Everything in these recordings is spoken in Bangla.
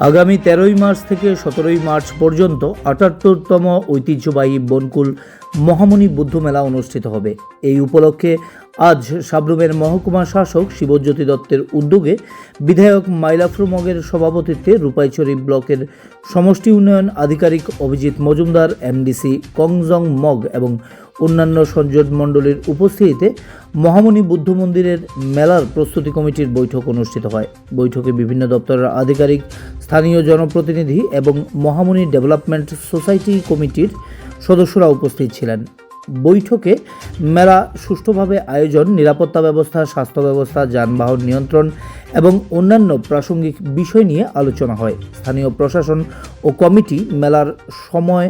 আগামী তেরোই মার্চ থেকে সতেরোই মার্চ পর্যন্ত আটাত্তরতম ঐতিহ্যবাহী বনকুল মহামণি বুদ্ধ মেলা অনুষ্ঠিত হবে। এই উপলক্ষে আজ সাবরুমের মহকুমা শাসক শিবজ্যোতি দত্তের উদ্যোগে বিধায়ক মাইলাফরু মগের সভাপতিত্বে রূপাইছড়ি ব্লকের সমষ্টি উন্নয়ন আধিকারিক অভিজিৎ মজুমদার, এমডিসি কংজং মগ এবং অন্যান্য সঞ্জদ মণ্ডলীর উপস্থিতিতে মহামণি বুদ্ধ মন্দিরের মেলার প্রস্তুতি কমিটির বৈঠক অনুষ্ঠিত হয়। বৈঠকে বিভিন্ন দপ্তরের আধিকারিক, স্থানীয় জনপ্রতিনিধি এবং মহামণি ডেভেলপমেন্ট সোসাইটি কমিটির সদস্যরা উপস্থিত ছিলেন। বৈঠকে মেলা সুষ্ঠুভাবে আয়োজন, নিরাপত্তা ব্যবস্থা, স্বাস্থ্য ব্যবস্থা, যানবাহন নিয়ন্ত্রণ এবং অন্যান্য প্রাসঙ্গিক বিষয় নিয়ে আলোচনা হয়। স্থানীয় প্রশাসন ও কমিটি মেলার সময়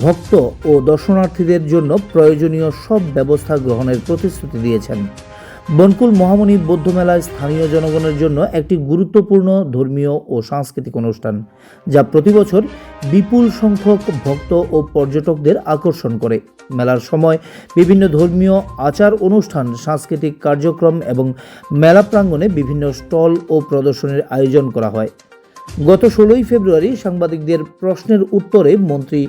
ভক্ত ও দর্শনার্থীদের জন্য প্রয়োজনীয় সব ব্যবস্থা গ্রহণের প্রতিশ্রুতি দিয়েছেন। বনকুল মহামণি বৌদ্ধ মেলায় স্থানীয় জনগণের জন্য একটি গুরুত্বপূর্ণ ধর্মীয় ও সাংস্কৃতিক অনুষ্ঠান, যা প্রতি বছর বিপুল সংখ্যক ভক্ত ও পর্যটকদের আকর্ষণ করে। মেলার সময় বিভিন্ন ধর্মীয় আচার অনুষ্ঠান, সাংস্কৃতিক কার্যক্রম এবং মেলা প্রাঙ্গণে বিভিন্ন স্টল ও প্রদর্শনীর আয়োজন করা হয়। গত ষোলোই ফেব্রুয়ারি সাংবাদিকদের প্রশ্নের উত্তরে মন্ত্রী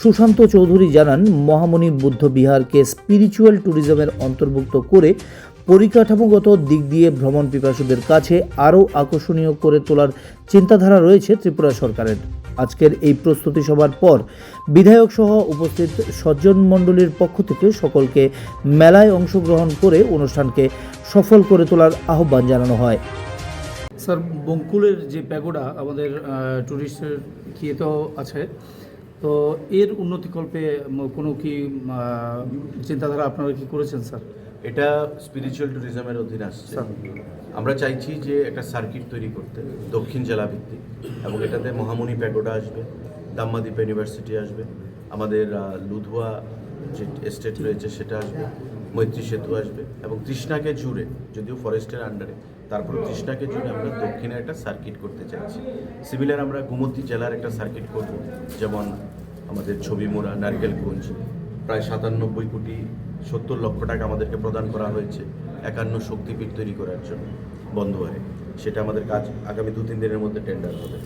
সুশান্ত চৌধুরী জানান, মহামণি বুদ্ধ বিহারকে স্পিরিচুয়াল ট্যুরিজমের অন্তর্ভুক্ত করে পরিকাঠামোগত দিক দিয়ে ভ্রমণ পিপাসুদের কাছে আরও আকর্ষণীয় করে তোলার চিন্তাধারা রয়েছে ত্রিপুরা সরকারের। আজকের এই প্রস্তুতি সভার পর বিধায়ক সহ উপস্থিত সজ্জন মণ্ডলীর পক্ষ থেকে সকলকে মেলায় অংশগ্রহণ করে অনুষ্ঠানকে সফল করে তোলার আহ্বান জানানো হয়। স্যার, বঙ্কুলের যে প্যাগোডা আমাদের টুরিস্টের ট্যুরিস্টের কিয়েতেও আছে। তো এর উন্নতিকল্পে কোনো কি চিন্তাধারা আপনারা কি করেছেন স্যার? এটা স্পিরিচুয়াল ট্যুরিজমের অধীনে আসছে। স্যার। আমরা চাইছি যে একটা সার্কিট তৈরি করতে দক্ষিণ জেলা ভিত্তিক এবং এটাতে মহামণি প্যাগোডা আসবে দাম্মাদীপ ইউনিভার্সিটি আসবে আমাদের লুধুয়া যে এস্টেট রয়েছে সেটা আসবে মৈত্রী সেতু আসবে এবং তৃষ্ণাকে জুড়ে যদিও ফরেস্টের আন্ডারে তারপর তৃষ্ণাকে জুড়ে আমরা দক্ষিণে একটা সার্কিট করতে চাইছি। সিমিলার আমরা গুমতি জেলার একটা সার্কিট করব যেমন আমাদের ছবি মোড়া নারকেল নারকেলগঞ্জ, প্রায় সাতানব্বই কোটি সত্তর লক্ষ টাকা আমাদেরকে প্রদান করা হয়েছে একান্ন শক্তিপীঠ তৈরি করার জন্য বন্ধ বন্ধুয়ারে সেটা আমাদের কাজ আগামী দু তিন দিনের মধ্যে টেন্ডার হবে।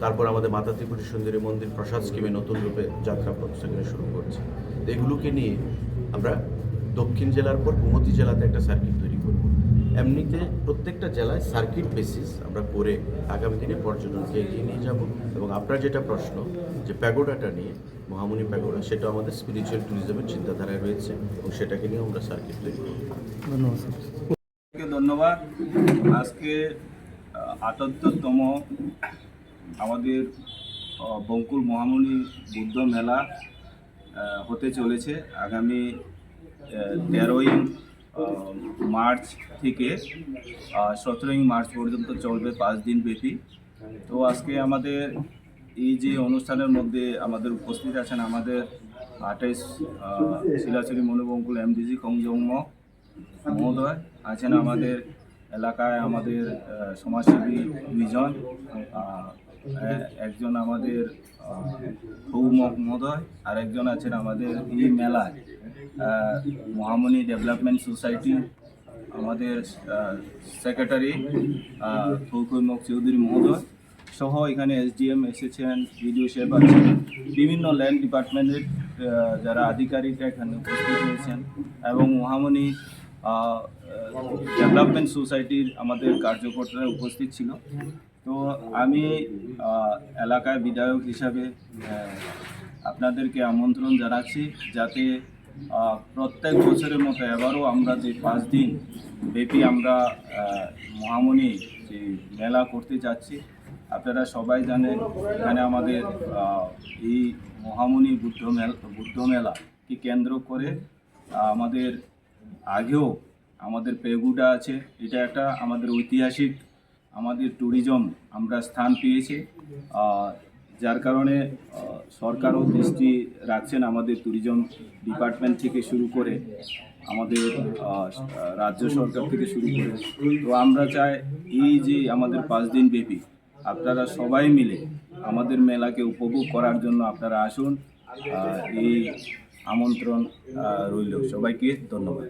তারপর আমাদের মাতা ত্রিপুরী সুন্দরী মন্দির প্রসাদ স্কিমে নতুন রূপে যাত্রা প্রতিষ্ঠানে শুরু করছে। এগুলোকে নিয়ে আমরা দক্ষিণ জেলার পর কুমতি জেলাতে একটা সার্কিট তৈরি করব। এমনিতে প্রত্যেকটা জেলায় সার্কিট বেসিস আমরা করে আগামী দিনে পর্যটনকে এগিয়ে নিয়ে যাব এবং আপনার যেটা প্রশ্ন যে প্যাগোডাটা নিয়ে মহামণি প্যাগোডা সেটা আমাদের স্পিরিচুয়াল ট্যুরিজমের চিন্তাধারায় রয়েছে এবং সেটাকে নিয়ে আমরা সার্কিট তৈরি করব। ধন্যবাদ ধন্যবাদ। আজকে আটাত্তরতম আমাদের বঙ্কুল মহামণি বুদ্ধ মেলা হতে চলেছে। আগামী তেরোই মার্চ থেকে সতেরোই মার্চ পর্যন্ত চলবে পাঁচ দিন ব্যাপী। তো আজকে আমাদের এই যে অনুষ্ঠানের মধ্যে আমাদের উপস্থিত আছেন আমাদের আঠাইশ শিলাচুরি মনোবঙ্কুল এমডিজি কংজৌম মহোদয়, আছেন আমাদের এলাকায় আমাদের সমাজসেবী এ- একজন আমাদের মহোদয় আর একজন আছেন আমাদের এই মেলায়। মহামণি ডেভেলপমেন্ট সোসাইটি, আমাদের সেক্রেটারি ফৌকৈমক চৌধুরী মহোদয় সহ এখানে এসডিএম এসেছেন বিডিও সাহেব আছেন বিভিন্ন ল্যান্ড ডিপার্টমেন্টের যারা আধিকারিকরা এখানে উপস্থিত হয়েছেন এবং মহামণি ডেভেলপমেন্ট সোসাইটির আমাদের কার্যকর্তারা উপস্থিত ছিল। তো আমি এলাকায় বিধায়ক হিসাবে আপনাদেরকে আমন্ত্রণ জানাচ্ছি যাতে প্রত্যেক বছরের মতো এবারও আমরা যে পাঁচ দিন ব্যাপী আমরা মহামণি যে মেলা করতে যাচ্ছি, আপনারা সবাই জানেন এখানে আমাদের এই মহামণি বুদ্ধ মেলা, বুদ্ধ মেলাকে কেন্দ্র করে আমাদের আগেও আমাদের পেগুডা আছে, এটা একটা আমাদের ঐতিহাসিক আমাদের ট্যুরিজম আমরা স্থান পেয়েছি। যার কারণে সরকারও দৃষ্টি রাখছেন আমাদের ট্যুরিজম ডিপার্টমেন্ট থেকে শুরু করে, আমাদের রাজ্য সরকার থেকে শুরু করে। তো আমরা চাই এই যে আমাদের পাঁচ দিন ব্যাপী আপনারা সবাই মিলে আমাদের মেলাকে উপভোগ করার জন্য আপনারা আসুন। এই আমন্ত্রণ রইল। সবাইকে ধন্যবাদ।